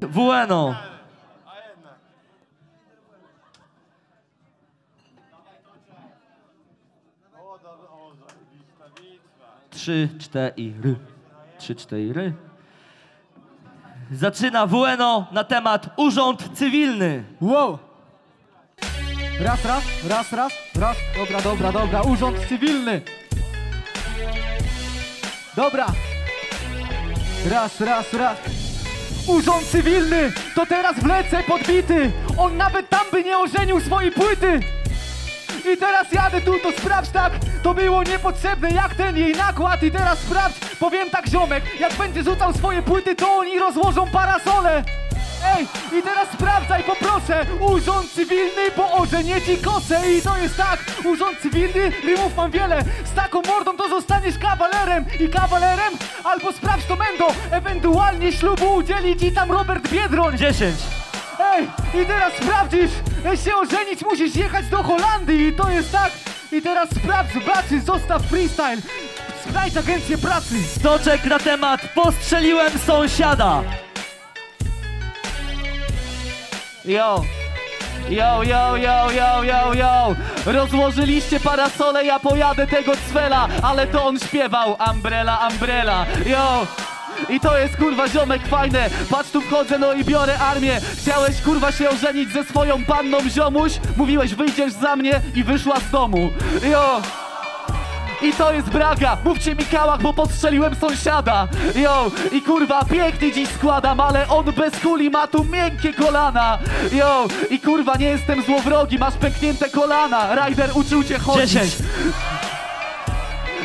Bueno. Trzy, cztery. Trzy, cztery. Zaczyna Bueno na temat urząd cywilny. Wow! Raz, raz, raz, raz, raz. Dobra, dobra, dobra. Urząd cywilny. Dobra. Raz, raz, raz. Urząd cywilny! To teraz wlecę podbity! On nawet tam by nie ożenił swojej płyty! I teraz jadę tu, to sprawdź tak To było niepotrzebne jak ten jej nakład I teraz sprawdź, powiem tak ziomek Jak będzie rzucał swoje płyty, to oni rozłożą parasole Ej, i teraz sprawdzaj, poproszę Urząd cywilny, bo ożenię ci kosę I to jest tak, urząd cywilny Rymów mam wiele, z taką mordą to zostaniesz kawalerem I kawalerem, albo sprawdź to mendo Ewentualnie ślubu udzieli ci tam Robert Biedroń Dziesięć. Ej, i teraz sprawdzisz, się ożenić musisz jechać do Holandii i to jest tak. I teraz sprawdź, zobaczysz, zostaw freestyle. Sprawdź agencję pracy. Stoczek na temat postrzeliłem sąsiada. Yo! Yo, yo, yo, yo, yo, yo! Rozłożyliście parasole, ja pojadę tego cwela, ale to on śpiewał Umbrella, Umbrella, yo! I to jest kurwa ziomek fajne, patrz tu wchodzę no i biorę armię Chciałeś kurwa się ożenić ze swoją panną ziomuś Mówiłeś wyjdziesz za mnie i wyszła z domu Yo! I to jest Braga, mówcie mi kałach, bo postrzeliłem sąsiada. Yo, i kurwa pięknie dziś składam, ale on bez kuli ma tu miękkie kolana. Yo, i kurwa nie jestem złowrogi, masz pęknięte kolana. Ryder uczył cię chodzić. Dziesięć.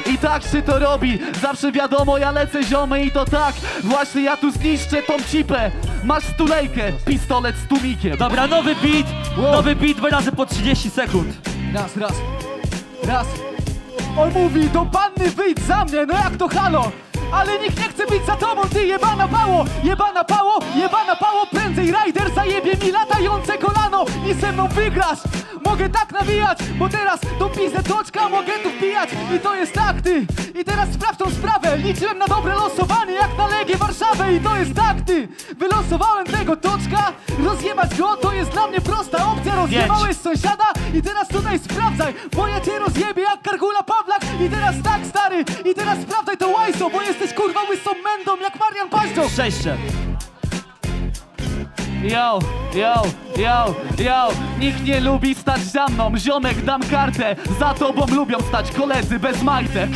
I tak się to robi, zawsze wiadomo ja lecę ziomy i to tak. Właśnie ja tu zniszczę tą cipę. Masz stulejkę, pistolet z tumikiem. Dobra, nowy beat. Wow. Nowy beat, dwa razy po 30 sekund. Raz, raz, raz. On mówi, do panny wyjdź za mnie, no jak to halo? Ale nikt nie chce być za tobą, ty jebana pało Jebana pało, jebana pało Prędzej Ryder zajebie mi latające kolano I ze mną wygrasz. Mogę tak nawijać, bo teraz tą pizdę toczka mogę tu wbijać. I to jest tak, ty. I teraz sprawdź tą sprawę. Liczyłem na dobre losowanie, jak na Legię Warszawę. I to jest tak, ty. Wylosowałem tego toczka. Rozjebać go, to jest dla mnie prosta opcja. Rozjebałeś sąsiada i teraz tutaj sprawdzaj Bo ja cię rozjebię jak Kargula Pawlak. I teraz tak, stary I teraz sprawdzaj to łajso, bo jesteś kurwa łysą mędą jak Marian Paździo Przejście. Yo, yo, yo, yo. Nikt nie lubi stać za mną. Ziomek, dam kartę. Za tobą lubią stać koledzy bez majtek.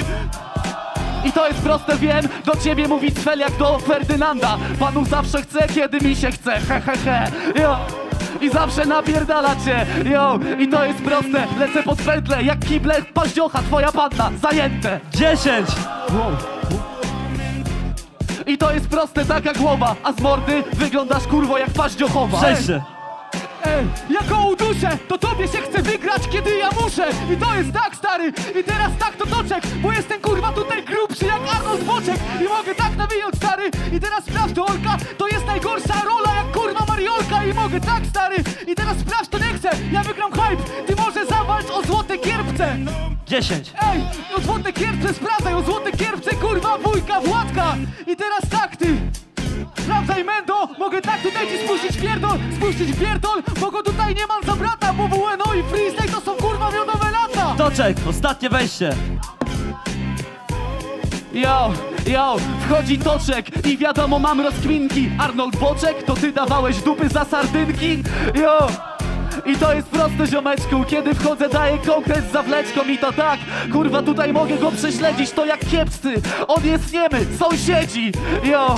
I to jest proste, wiem, do ciebie mówi cwel jak do Ferdynanda. Panu zawsze chce, kiedy mi się chce, he he he. Yo. I zawsze napierdala cię, yo I to jest proste, lecę pod pętlę Jak kible paździocha, twoja panna, zajęte. Dziesięć. I to jest proste, taka głowa. A z mordy wyglądasz kurwo jak paździochowa. Przejście. Ej, jako uduszę, to tobie się chce wygrać, kiedy ja muszę. I to jest tak, stary, i teraz tak to toczek Bo jestem kurwa tutaj grubszy jak Arnold Boczek. I mogę tak nawijać, stary, i teraz sprawdź to Olka To jest najgorsza rola Mogę tak, stary, i teraz sprawdź to nie chcę. Ja wygram hype, ty może zawalcz o złote kierpce. Dziesięć. Ej, o złote kierpce sprawdzaj, o złote kierpce, kurwa, wujka, Władka. I teraz tak, ty. Sprawdzaj Mendo, mogę tak tutaj ci spuścić pierdol Spuścić pierdol, bo go tutaj nie mam za brata Bo WNO i freestyle to są kurwa miodowe lata. Stoczek, ostatnie wejście. Yo, yo, wchodzi toczek i wiadomo mam rozkminki Arnold Boczek, to ty dawałeś dupy za sardynki? Yo! I to jest proste ziomeczku, kiedy wchodzę daję konkret z zawleczką i to tak Kurwa tutaj mogę go prześledzić, to jak kiepscy On jest niemy, sąsiedzi Yo!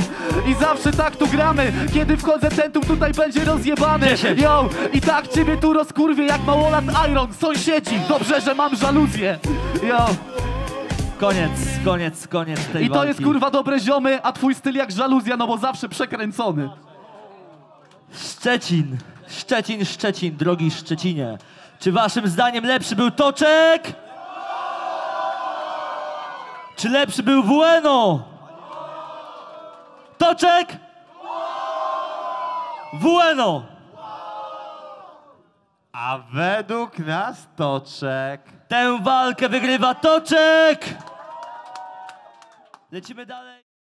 I zawsze tak tu gramy Kiedy wchodzę ten tu tutaj będzie rozjebany. Yo! I tak ciebie tu rozkurwię jak małolat Iron Sąsiedzi, dobrze, że mam żaluzję Yo! Koniec, koniec, koniec tej I to walki. jest kurwa dobre ziomy, a twój styl jak żaluzja, no bo zawsze przekręcony. Szczecin, Szczecin, Szczecin, drogi Szczecinie. Czy waszym zdaniem lepszy był Toczek? Czy lepszy był Bueno? Toczek? Bueno! A według nas Toczek. Tę walkę wygrywa Toczek! Lecimy dalej.